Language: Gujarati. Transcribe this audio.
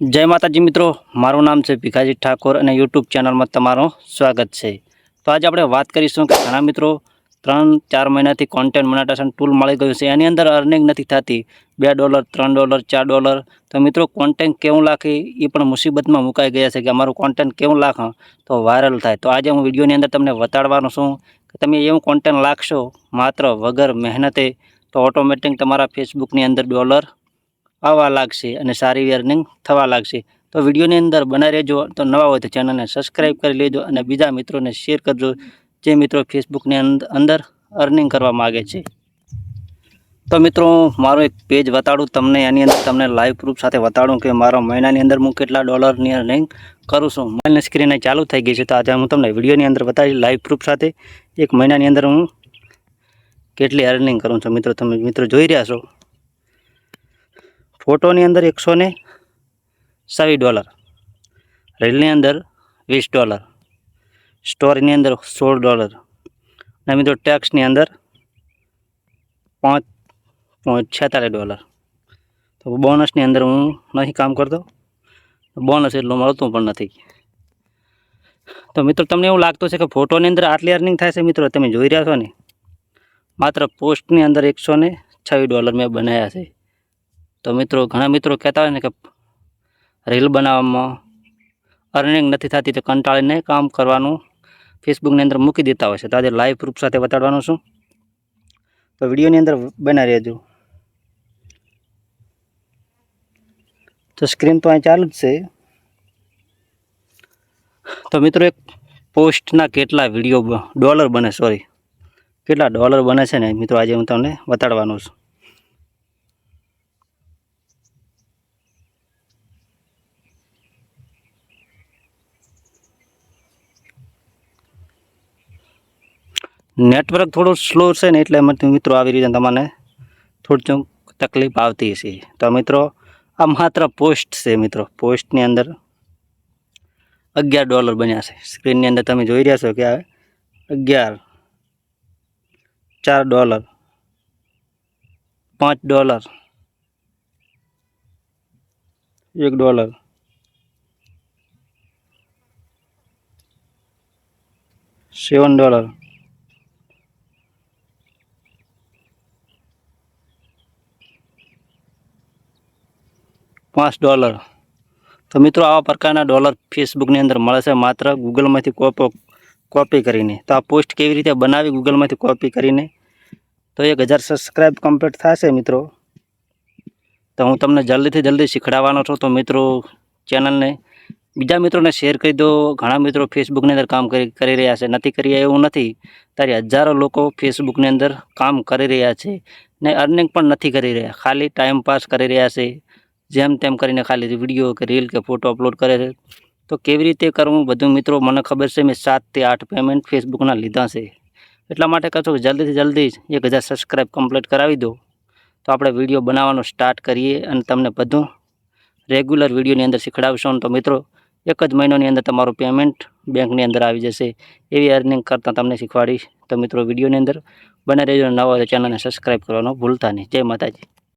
જય માતાજી મિત્રો, મારું નામ છે ભીખાજી ઠાકોર અને યુટ્યુબ ચેનલમાં તમારું સ્વાગત છે. તો આજે આપણે વાત કરીશું કે ઘણા મિત્રો ત્રણ, ચાર મહિનાથી કોન્ટેન્ટ મોનેટાઇઝેશન ટૂલ મળી ગયું છે. એની અંદર અર્નિંગ નથી થતી. બે ડોલર ત્રણ ડોલર ચાર ડોલર તો મિત્રો કોન્ટેન્ટ કેવું લાખે એ પણ મુસીબતમાં મુકાઈ ગયા છે કે અમારું કોન્ટેન્ટ કેવું લાખ તો વાયરલ થાય. તો આજે હું વિડીયોની અંદર તમને બતાડવાનો છું કે તમે એવું કોન્ટેન્ટ લાખશો માત્ર વગર મહેનતે તો ઓટોમેટિક તમારા ફેસબુકની અંદર ડોલર આવવા લાગશે અને સારી અર્નિંગ થવા લાગશે. તો વિડીયોની અંદર બનાવી રહેજો. તો નવા હોય તો ચેનલને સબસ્ક્રાઈબ કરી લેજો અને બીજા મિત્રોને શેર કરજો, જે મિત્રો ફેસબુકની અંદ- અંદર અર્નિંગ કરવા માગે છે. તો મિત્રો, મારું એક પેજ બતાડું તમને. એની અંદર તમને લાઈવ પ્રૂફ સાથે બતાડું કે મારા મહિનાની અંદર હું કેટલા ડોલરની અર્નિંગ કરું છું. મોબાઈલની સ્ક્રીન ચાલુ થઈ ગઈ છે. તો આજે હું તમને વિડીયોની અંદર બતાવીશ લાઈવ પ્રૂફ સાથે એક મહિનાની અંદર હું કેટલી અર્નિંગ કરું છું. મિત્રો, તમે મિત્રો જોઈ રહ્યા છો. ફોટોની અંદર એકસો ને સાવી ડોલર રીલની અંદર વીસ ડોલર સ્ટોરીની અંદર સોળ ડોલર, અને મિત્રો ટેક્સની અંદર પાંચ પોઈન્ટ છેતાલીસ ડોલર. તો બોનસની અંદર હું નથી કામ કરતો બોનસ એટલું મળતું પણ નથી. તો મિત્રો તમને એવું લાગતું છે કે ફોટોની અંદર આટલી અર્નિંગ થાય છે મિત્રો, તમે જોઈ રહ્યા છો ને? માત્ર પોસ્ટની અંદર એકસો ને છવ્વીસ ડોલર મેં બનાવ્યા છે. તો મિત્રો, ઘણા મિત્રો કહેતા હોય ને કે રીલ બનાવવામાં અર્નિંગ નથી થતી, તો કંટાળીને કામ કરવાનું ફેસબુકની અંદર મૂકી દેતા હોય છે. તો આજે લાઈવ પ્રૂફ સાથે બતાડવાનું છું. તો વિડીયોની અંદર બના રહેજો. તો સ્ક્રીન તો અહીં ચાલુ જ છે. તો મિત્રો, એક પોસ્ટના કેટલા વીડિયો ડોલર બને સોરી કેટલા ડોલર બને છે ને મિત્રો, આજે હું તમને બતાડવાનો છું. નેટવર્ક થોડું સ્લો છે ને એટલે મિત્રો આવી રીતે તમને થોડું તકલીફ આવતી હશે. તો મિત્રો, આ માત્ર પોસ્ટ છે મિત્રો. પોસ્ટની અંદર અગિયાર ડોલર બન્યા છે. સ્ક્રીનની અંદર તમે જોઈ રહ્યા છો કે આ અગિયાર, ચાર ડોલર પાંચ ડોલર એક ડોલર સેવન ડોલર પાંચ ડોલર. તો મિત્રો આવા પ્રકારના ડોલર ફેસબુકની અંદર મળે છે. માત્ર ગૂગલમાંથી કોપો કોપી કરીને. તો આ પોસ્ટ કેવી રીતે બનાવી ગૂગલમાંથી કોપી કરીને? તો એક હજાર સબસ્ક્રાઈબ કમ્પ્લીટ થશે મિત્રો. તો હું તમને જલ્દીથી જલ્દી શીખડાવવાનો છું. તો મિત્રો ચેનલને બીજા મિત્રોને શેર કરી દો. ઘણા મિત્રો ફેસબુકની અંદર કામ કરી કરી રહ્યા છે. નથી કરી રહ્યા એવું નથી. ત્યારે હજારો લોકો ફેસબુકની અંદર કામ કરી રહ્યા છે ને અર્નિંગ પણ નથી કરી રહ્યા. ખાલી ટાઈમ પાસ કરી રહ્યા છે. જેમ તેમ કરીને ખાલી વીડિયો કે રીલ કે ફોટો અપલોડ કરે છે. તો કેવી રીતે કરવું બધું મિત્રો મને ખબર છે, મેં સાતથી આઠ પેમેન્ટ ફેસબુકના લીધા છે. એટલા માટે કહો કે જલ્દીથી જલ્દી જ એક હજાર સબસ્ક્રાઈબ કમ્પ્લીટ કરાવી દો. તો આપણે વીડિયો બનાવવાનો સ્ટાર્ટ કરીએ અને તમને બધું રેગ્યુલર વિડીયોની અંદર શીખડાવશો. તો મિત્રો, એક જ મહિનાની અંદર તમારું પેમેન્ટ બેંકની અંદર આવી જશે. એવી અર્નિંગ કરતાં તમને શીખવાડીશ. તો મિત્રો વિડીયોની અંદર બને રહેજો નવા ચેનલને સબસ્ક્રાઈબ કરવાનું ભૂલતા નહીં. જય માતાજી.